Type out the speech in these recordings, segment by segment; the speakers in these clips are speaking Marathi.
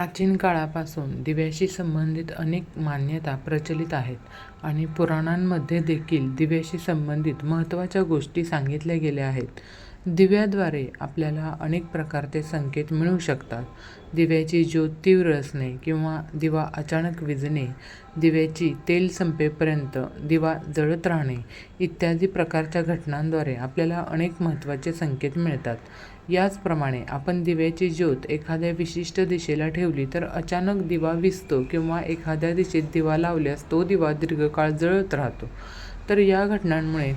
प्राचीन काळापासून दिव्याशी संबंधित अनेक मान्यता प्रचलित आहेत आणि पुराणांमध्ये देखील दिव्याशी संबंधित महत्त्वाच्या गोष्टी सांगितल्या गेल्या आहेत. दिव्याद्वारे आपल्याला अनेक प्रकारचे संकेत मिळू शकतात. दिव्याची ज्योत तीव्र असणे किंवा दिवा अचानक विजणे दिव्याची तेल संपेपर्यंत दिवा जळत राहणे इत्यादी प्रकारच्या घटनांद्वारे आपल्याला अनेक महत्त्वाचे संकेत मिळतात. याचप्रमाणे आपण दिव्याची ज्योत एखाद्या विशिष्ट दिशेला ठेवली तर अचानक दिवा विसतो किंवा एखाद्या दिशेत दिवा लावल्यास तो दिवा दीर्घकाळ जळत राहतो. तर या घटनांमुळे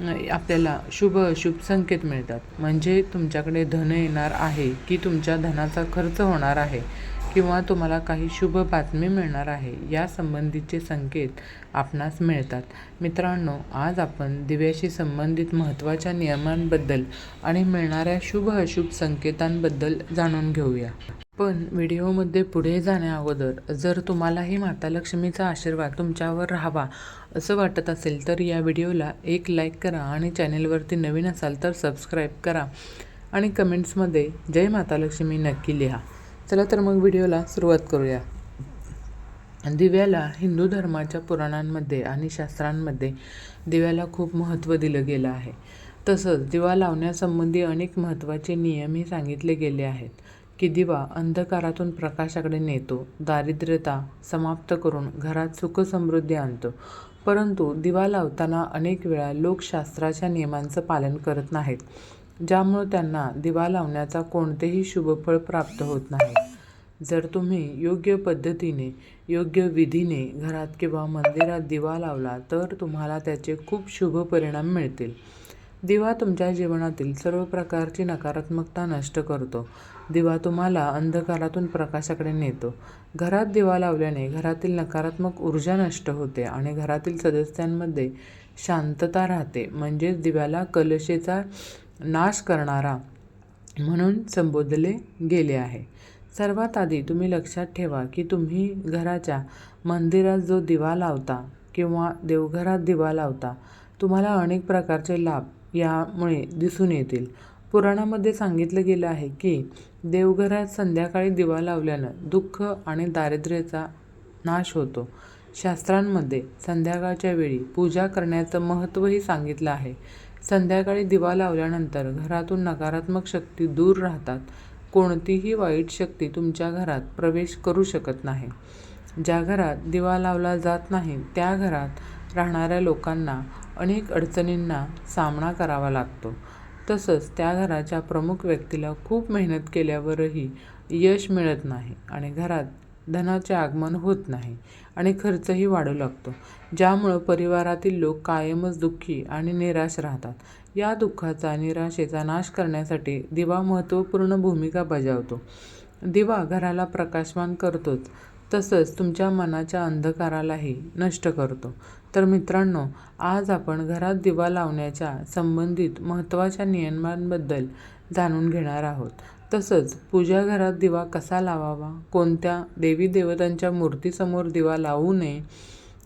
आपल्याला शुभ अशुभ संकेत मिळतात. म्हणजे तुमच्याकडे धन येणार आहे की तुमच्या धनाचा खर्च होणार आहे किंवा तुम्हाला काही शुभ बातमी मिळणार आहे या संबंधीचे संकेत आपणास मिळतात. मित्रांनो आज आपण दिव्याशी संबंधित महत्त्वाच्या नियमांबद्दल आणि मिळणाऱ्या शुभ अशुभ संकेतांबद्दल जाणून घेऊया. पण व्हिडिओमध्ये पुढे जाण्या अगोदर जर तुम्हालाही माता लक्ष्मीचा आशीर्वाद तुमच्यावर राहावा असं वाटत असेल तर या व्हिडिओला एक लाईक करा आणि चॅनेलवरती नवीन असाल तर सबस्क्राईब करा आणि कमेंट्समध्ये जय माता लक्ष्मी नक्की लिहा. चला तर मग व्हिडिओला सुरुवात करूया. दिव्याला हिंदू धर्माच्या पुराणांमध्ये आणि शास्त्रांमध्ये दिव्याला खूप महत्त्व दिलं गेलं आहे. तसंच दिवा लावण्यासंबंधी अनेक महत्त्वाचे नियमही सांगितले गेले आहेत. की दिवा अंधकारातून प्रकाशाकडे नेतो दारिद्र्यता समाप्त करून घरात सुखसमृद्धी आणतो. परंतु दिवा लावताना अनेक वेळा लोक शास्त्राच्या नियमांचं पालन करत नाहीत ज्यामुळं त्यांना दिवा लावण्याचा कोणतेही शुभफळ प्राप्त होत नाही. जर तुम्ही योग्य पद्धतीने योग्य विधीने घरात किंवा मंदिरात दिवा लावला तर तुम्हाला त्याचे खूप शुभ परिणाम मिळतील. दिवा तुमच्या जीवनातील सर्व प्रकारची नकारात्मकता नष्ट करतो. दिवा तुम्हाला अंधकारातून प्रकाशाकडे नेतो. घरात दिवा लावल्याने घरातील नकारात्मक ऊर्जा नष्ट होते आणि घरातील सदस्यांमध्ये शांतता राहते. म्हणजेच दिव्याला कलशेचा नाश करणारा म्हणून संबोधले गेले आहे. सर्वात आधी तुम्ही लक्षात ठेवा की तुम्ही घराच्या मंदिरात जो दिवा लावता किंवा देवघरात दिवा लावता तुम्हाला अनेक प्रकारचे लाभ यामुळे दिसून येतील. पुराणामध्ये सांगितलं गेलं आहे की देवघरात संध्याकाळी दिवा लावल्यानं दुःख आणि दारिद्र्याचा नाश होतो. शास्त्रांमध्ये संध्याकाळच्या वेळी पूजा करण्याचं महत्त्वही सांगितलं आहे. संध्याकाळी दिवा लावल्यानंतर घरातून नकारात्मक शक्ती दूर राहतात. कोणतीही वाईट शक्ती तुमच्या घरात प्रवेश करू शकत नाही. ज्या घरात दिवा लावला जात नाही त्या घरात राहणाऱ्या लोकांना अनेक अडचणींना सामना करावा लागतो. तसंच त्या घराच्या प्रमुख व्यक्तीला खूप मेहनत केल्यावरही यश मिळत नाही आणि घरात धनाचे आगमन होत नाही आणि खर्चही वाढू लागतो. ज्यामुळं परिवारातील लोक कायमच दुःखी आणि निराश राहतात. या दुःखाचा निराशेचा नाश करण्यासाठी दिवा महत्त्वपूर्ण भूमिका बजावतो. दिवा घराला प्रकाशमान करतोच. तसंच तुमच्या मनाच्या अंधकारालाही नष्ट करतो. तर मित्रांनो आज आपण घरात दिवा लावण्याच्या संबंधित महत्त्वाच्या नियमांबद्दल जाणून घेणार आहोत. तसंच पूजा घरात दिवा कसा लावावा? कोणत्या देवी देवतांच्या मूर्तीसमोर दिवा लावू नये?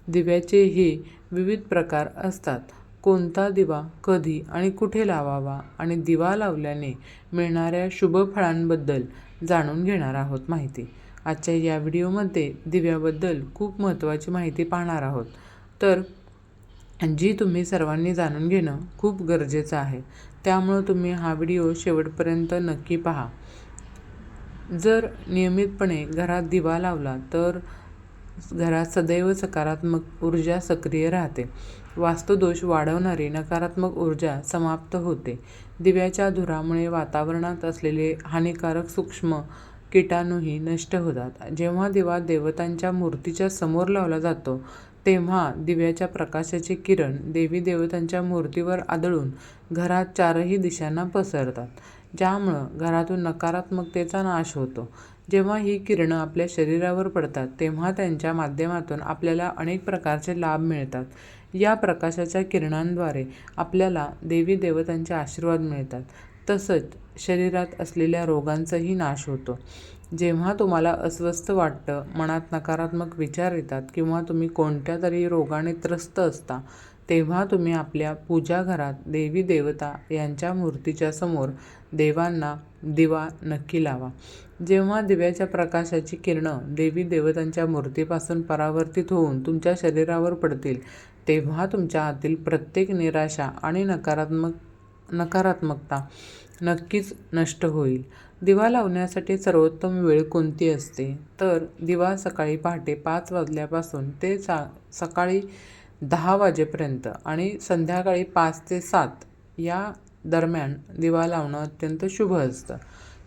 दिव्याचे हे विविध प्रकार असतात. कोणता दिवा कधी आणि कुठे लावावा आणि दिवा लावल्याने मिळणाऱ्या शुभ फळांबद्दल जाणून घेणार आहोत माहिती. आजच्या या व्हिडिओमध्ये दिव्याबद्दल खूप महत्त्वाची माहिती पाहणार आहोत. तर जी तुम्ही सर्वांनी जाणून घेणं खूप गरजेचं आहे. त्यामुळं तुम्ही हा व्हिडिओ शेवटपर्यंत नक्की पहा. जर नियमितपणे घरात दिवा लावला तर घरात सदैव सकारात्मक ऊर्जा सक्रिय राहते. वास्तुदोष वाढवणारी नकारात्मक ऊर्जा समाप्त होते. दिव्याच्या धुरामुळे वातावरणात असलेले हानिकारक सूक्ष्म किटाणूही नष्ट होतात. जेव्हा दिवा देवतांच्या मूर्तीच्या समोर लावला जातो तेव्हा दिव्याच्या प्रकाशाचे किरण देवी देवतांच्या मूर्तीवर आदळून घरात चारही दिशांना पसरतात ज्यामुळं घरातून नकारात्मकतेचा नाश होतो. जेव्हा ही किरणं आपल्या शरीरावर पडतात तेव्हा त्यांच्या माध्यमातून आपल्याला अनेक प्रकारचे लाभ मिळतात. या प्रकाशाच्या किरणांद्वारे आपल्याला देवी देवतांचे आशीर्वाद मिळतात. तसंच शरीरात असलेल्या रोगांचाही नाश होतो. जेव्हा तुम्हाला अस्वस्थ वाटतं मनात नकारात्मक विचार येतात किंवा तुम्ही कोणत्या तरी रोगाने त्रस्त असता तेव्हा तुम्ही आपल्या पूजाघरात देवी देवता यांच्या मूर्तीच्या समोर देवांना दिवा नक्की लावा. जेव्हा दिव्याच्या प्रकाशाची किरणं देवी देवतांच्या मूर्तीपासून परावर्तित होऊन तुमच्या शरीरावर पडतील तेव्हा तुमच्या आतील प्रत्येक निराशा आणि नकारात्मक नकारात्मकता नक्कीच नष्ट होईल. दिवा लावण्यासाठी सर्वोत्तम वेळ कोणती असते? तर दिवा सकाळी पहाटे पाच वाजल्यापासून ते सा सकाळी दहा वाजेपर्यंत आणि संध्याकाळी पाच ते सात या दरम्यान दिवा लावणं अत्यंत शुभ असतं.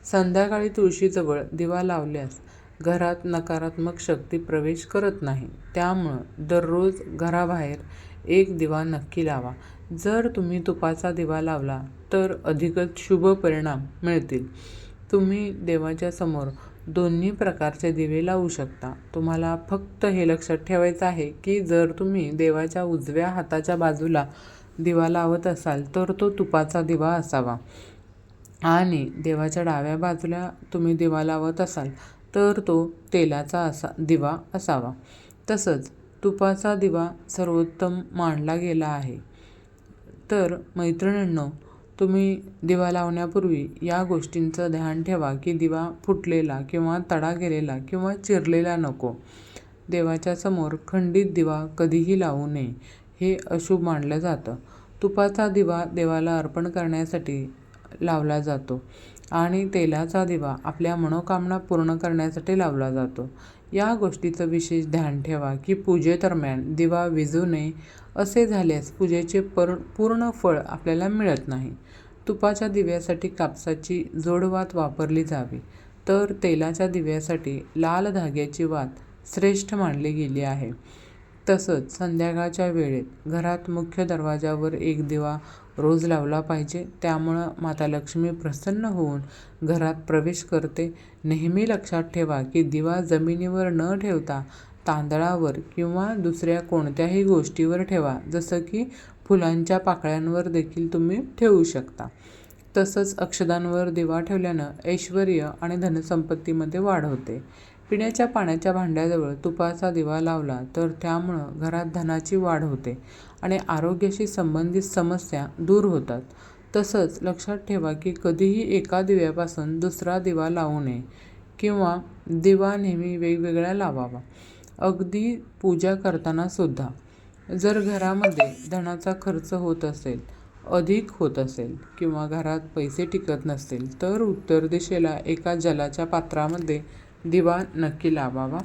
संध्याकाळी तुळशीजवळ दिवा लावल्यास घरात नकारात्मक शक्ती प्रवेश करत नाही. त्यामुळं दररोज घराबाहेर एक दिवा नक्की लावा. जर तुम्ही तुपाचा दिवा लावला तर अधिकच शुभ परिणाम मिळतील. तुम्ही देवाच्या समोर दोन्ही प्रकारचे दिवे लावू शकता. तुम्हाला फक्त हे लक्षात ठेवायचं आहे की जर तुम्ही देवाच्या उजव्या हाताच्या बाजूला दिवा लावत असाल तर तो तुपाचा दिवा असावा. आणि देवाच्या डाव्या बाजूला तुम्ही दिवा लावत असाल तर तो तेलाचा असा दिवा असावा. तसंच तुपाचा दिवा सर्वोत्तम मानला गेला आहे. तर मैत्रिणींनो तुम्ही दिवा लावण्यापूर्वी या गोष्टींचं ध्यान ठेवा की दिवा फुटलेला किंवा तडा गेलेला किंवा चिरलेला नको. देवाच्या समोर खंडित दिवा कधीही लावू नये हे अशुभ मानलं जातं. तुपाचा दिवा देवाला अर्पण करण्यासाठी लावला जातो आणि तेलाचा दिवा आपल्या मनोकामना पूर्ण करण्यासाठी लावला जातो. या गोष्टीचं विशेष ध्यान ठेवा की पूजेदरम्यान दिवा विझू नये. असे झाल्यास पूजेचे पर पूर्ण फळ आपल्याला मिळत नाही. तुपाच्या दिव्यासाठी कापसाची जोडवात वापरली जावी. तर तेलाच्या दिव्यासाठी लाल धाग्याची वात श्रेष्ठ मानली गेली आहे. तसंच संध्याकाळच्या वेळेत घरात मुख्य दरवाजावर एक दिवा रोज लावला पाहिजे. त्यामुळं माता लक्ष्मी प्रसन्न होऊन घरात प्रवेश करते. नेहमी लक्षात ठेवा की दिवा जमिनीवर न ठेवता तांदळावर किंवा दुसऱ्या कोणत्याही गोष्टीवर ठेवा. जसं की फुलांच्या पाकळ्यांवर देखील तुम्ही ठेवू शकता. तसंच अक्षदांवर दिवा ठेवल्यानं ऐश्वर आणि धनसंपत्तीमध्ये वाढ होते. पिण्याच्या पाण्याच्या भांड्याजवळ तुपाचा दिवा लावला तर त्यामुळं घरात धनाची वाढ होते आणि आरोग्याशी संबंधित समस्या दूर होतात. तसंच लक्षात ठेवा की कधीही एका दिव्यापासून दुसरा दिवा लावू नये किंवा दिवा नेहमी वेगवेगळ्या लावावा. अगदी पूजा करताना सुद्धा जर घरामध्ये धनाचा खर्च होत असेल अधिक होत असेल किंवा घरात पैसे टिकत नसतील तर उत्तर दिशेला एका जलाच्या पात्रामध्ये दिवा नक्की लावावा.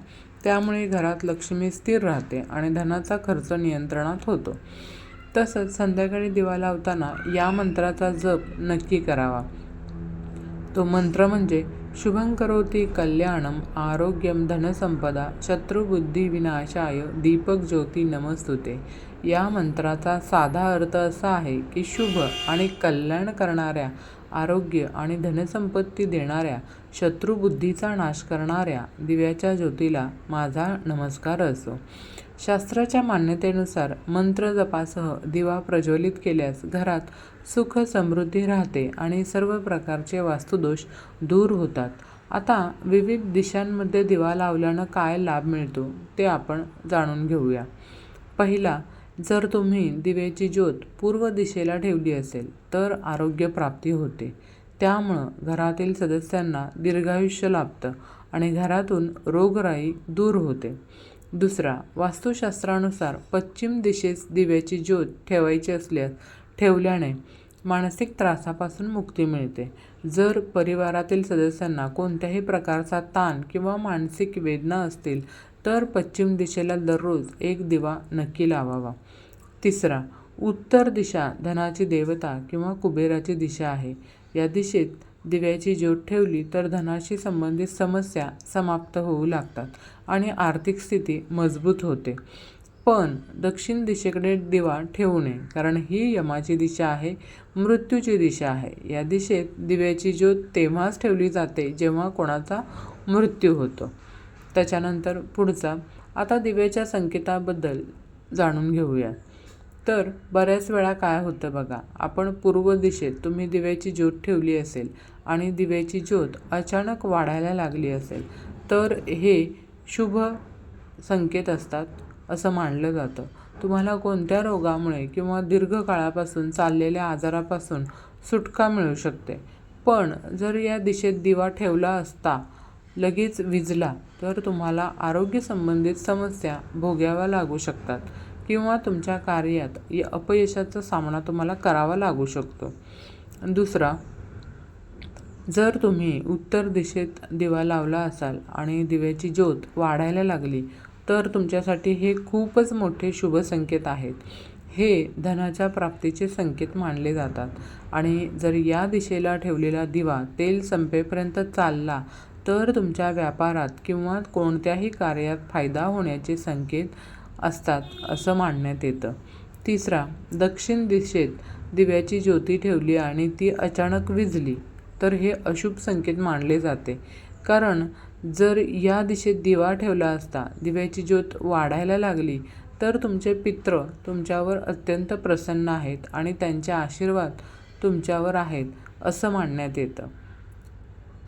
त्यामुळे घरात लक्ष्मी स्थिर राहते आणि धनाचा खर्च नियंत्रणात होतो. तसंच संध्याकाळी दिवा लावताना या मंत्राचा जप नक्की करावा. तो मंत्र म्हणजे शुभं करोती कल्याणम् आरोग्यं धनसंपदा शत्रुबुद्धी विनाशाय दीपक ज्योती नमस्तुते या मंत्राचा साधा अर्थ असा आहे की शुभ आणि कल्याण करणाऱ्या आरोग्य आणि धनसंपत्ती देणाऱ्या शत्रुबुद्धीचा नाश करणाऱ्या दिव्याच्या ज्योतीला माझा नमस्कार असो शास्त्राच्या मान्यतेनुसार मंत्र जपासह दिवा प्रज्वलित केल्यास घरात सुख समृद्धी राहते आणि सर्व प्रकारचे वास्तुदोष दूर होतात. आता विविध दिशांमध्ये दिवा लावल्यानं काय लाभ मिळतो ते आपण जाणून घेऊया. पहिला जर तुम्ही दिव्याची ज्योत पूर्व दिशेला ठेवली असेल तर आरोग्य प्राप्ती होते. त्यामुळं घरातील सदस्यांना दीर्घायुष्य लाभतं आणि घरातून रोगराई दूर होते. दुसरा वास्तुशास्त्रानुसार पश्चिम दिशेस दिव्याची ज्योत ठेवायची असल्यास ठेवल्याने मानसिक त्रासापासून मुक्ती मिळते. जर परिवारातील सदस्यांना कोणत्याही प्रकारचा ताण किंवा मानसिक वेदना असतील तर पश्चिम दिशेला दररोज एक दिवा नक्की लावावा. तिसरा उत्तर दिशा धनाची देवता किंवा कुबेराची दिशा आहे. या दिशेत दिव्याची ज्योत ठेवली तर धनाशी संबंधित समस्या समाप्त होऊ लागतात. आणि आर्थिक स्थिती मजबूत होते. पण दक्षिण दिशेकडे दिवा ठेवू नये कारण ही यमाची दिशा आहे मृत्यूची दिशा आहे. या दिशेत दिव्याची ज्योत तेव्हाच ठेवली जाते जेव्हा कोणाचा मृत्यू होतो. त्याच्यानंतर पुढचा आता दिव्याच्या संकेताबद्दल जाणून घेऊया. तर बऱ्याच वेळा काय होतं बघा आपण पूर्व दिशेत तुम्ही दिव्याची ज्योत ठेवली असेल आणि दिव्याची ज्योत अचानक वाढायला लागली असेल तर हे शुभ संकेत असतात असं मानलं जातं. तुम्हाला कोणत्या रोगामुळे किंवा दीर्घकाळापासून चाललेल्या आजारापासून सुटका मिळू शकते? पण जर या दिशेत दिवा ठेवला असता लगेच विजला तर तुम्हाला आरोग्यसंबंधित समस्या भोगाव्या लागू शकतात किंवा तुमच्या कार्यात या अपयशाचा सामना तुम्हाला करावा लागू शकतो. दुसरा जर तुम्ही उत्तर दिशेत दिवा लावला असाल आणि दिव्याची ज्योत वाढायला लागली तर तुमच्यासाठी हे खूपच मोठे शुभ संकेत आहेत. हे धनाच्या प्राप्तीचे संकेत मानले जातात. आणि जर या दिशेला ठेवलेला दिवा तेल संपेपर्यंत चालला तर तुमच्या व्यापारात किंवा कोणत्याही कार्यात फायदा होण्याचे संकेत असतात असं मानण्यात येतं. तिसरा दक्षिण दिशेत दिव्याची ज्योती ठेवली आणि ती अचानक विझली. तर हे अशुभ संकेत मानले जाते. कारण जर या दिशेत दिवा ठेवला असता दिव्याची ज्योत वाढायला लागली तर तुमचे पित्र तुमच्यावर अत्यंत प्रसन्न आहेत आणि त्यांचे आशीर्वाद तुमच्यावर आहेत असं मानण्यात येतं.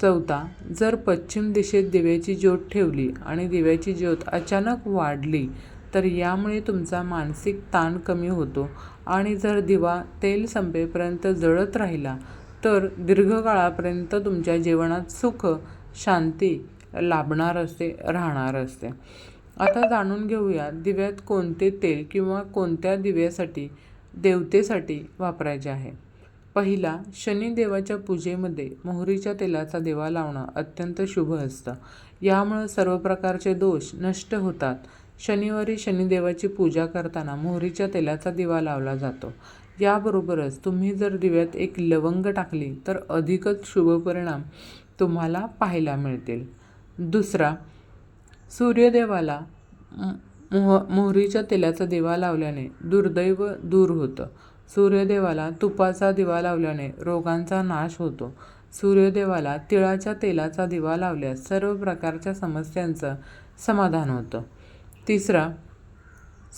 चौथा जर पश्चिम दिशेत दिव्याची ज्योत ठेवली आणि दिव्याची ज्योत अचानक वाढली तर यामुळे तुमचा मानसिक ताण कमी होतो आणि जर दिवा तेल संपेपर्यंत जळत राहिला तर दीर्घकाळापर्यंत तुमच्या जीवनात सुख शांती लाभणार असते राहणार असते आता जाणून घेऊया दिव्यात कोणते तेल किंवा कोणत्या दिव्यासाठी देवतेसाठी वापरायचे आहे. पहिला शनिदेवाच्या पूजेमध्ये मोहरीच्या तेलाचा दिवा लावणं अत्यंत शुभ असतं. यामुळं सर्व प्रकारचे दोष नष्ट होतात. शनिवारी शनिदेवाची पूजा करताना मोहरीच्या तेलाचा दिवा लावला जातो. याबरोबरच तुम्ही जर दिव्यात एक लवंग टाकली तर अधिकच शुभ परिणाम तुम्हाला पाहायला मिळतील. दुसरा सूर्यदेवाला मोह मोहरीच्या तेलाचा दिवा लावल्याने दुर्दैव दूर होतं. सूर्यदेवाला तुपाचा दिवा लावल्याने रोगांचा नाश होतो. सूर्यदेवाला तिळाच्या तेलाचा दिवा लावल्यास सर्व प्रकारच्या समस्यांचं समाधान होतं. तिसरा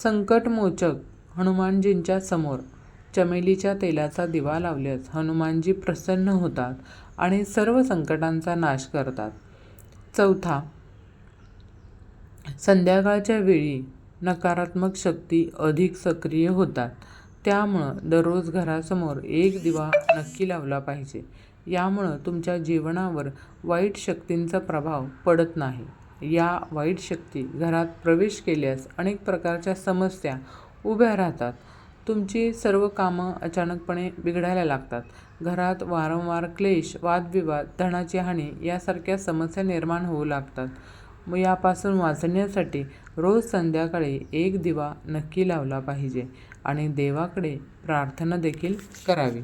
संकटमोचक हनुमानजींच्या समोर. चमेलीच्या तेलाचा दिवा लावल्यास हनुमानजी प्रसन्न होतात आणि सर्व संकटांचा नाश करतात. चौथा संध्याकाळच्या वेळी नकारात्मक शक्ती अधिक सक्रिय होतात. त्यामुळं दररोज घरासमोर एक दिवा नक्की लावला पाहिजे. यामुळं तुमच्या जीवनावर वाईट शक्तींचा प्रभाव पडत नाही. या वाईट शक्ती घरात प्रवेश केल्यास अनेक प्रकारच्या समस्या उभ्या राहतात. तुमची सर्व कामं अचानकपणे बिघडायला लागतात. घरात वारंवार क्लेश वादविवाद धनाची हानी यासारख्या समस्या निर्माण होऊ लागतात. मग यापासून वाचण्यासाठी रोज संध्याकाळी एक दिवा नक्की लावला पाहिजे आणि देवाकडे प्रार्थना देखील करावी.